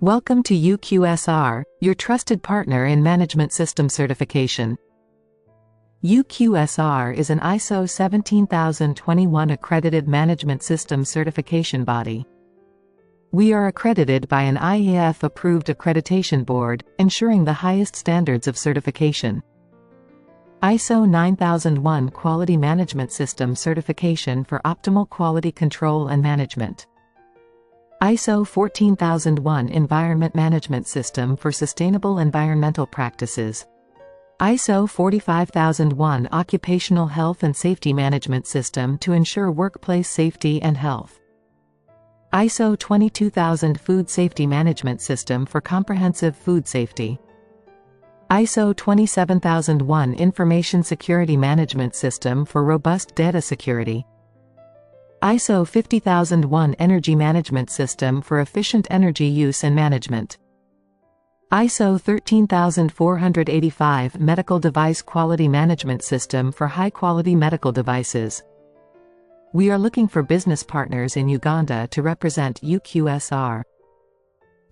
Welcome to UQSR, your trusted partner in Management System Certification. UQSR is an ISO 17021 accredited management system certification body. We are accredited by an IAF-approved accreditation board, ensuring the highest standards of certification. ISO 9001 Quality Management System certification for optimal quality control and management. ISO 14001 Environment Management System for Sustainable Environmental Practices. ISO 45001 Occupational Health and Safety Management System to ensure workplace safety and health. ISO 22000 Food Safety Management System for comprehensive food safety. ISO 27001 Information Security Management System for robust data security. ISO 50001 Energy Management System for efficient energy use and management. ISO 13485 Medical Device Quality Management System for high-quality medical devices. We are looking for business partners in Uganda to represent UQSR.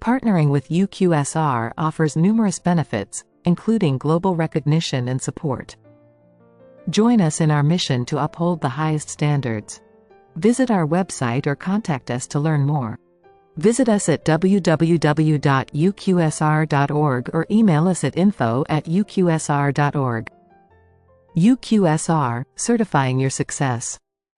Partnering with UQSR offers numerous benefits, including global recognition and support. Join us in our mission to uphold the highest standards. Visit our website or contact us to learn more. Visit us at www.uqsr.org or email us at info at uqsr.org. UQSR, certifying your success.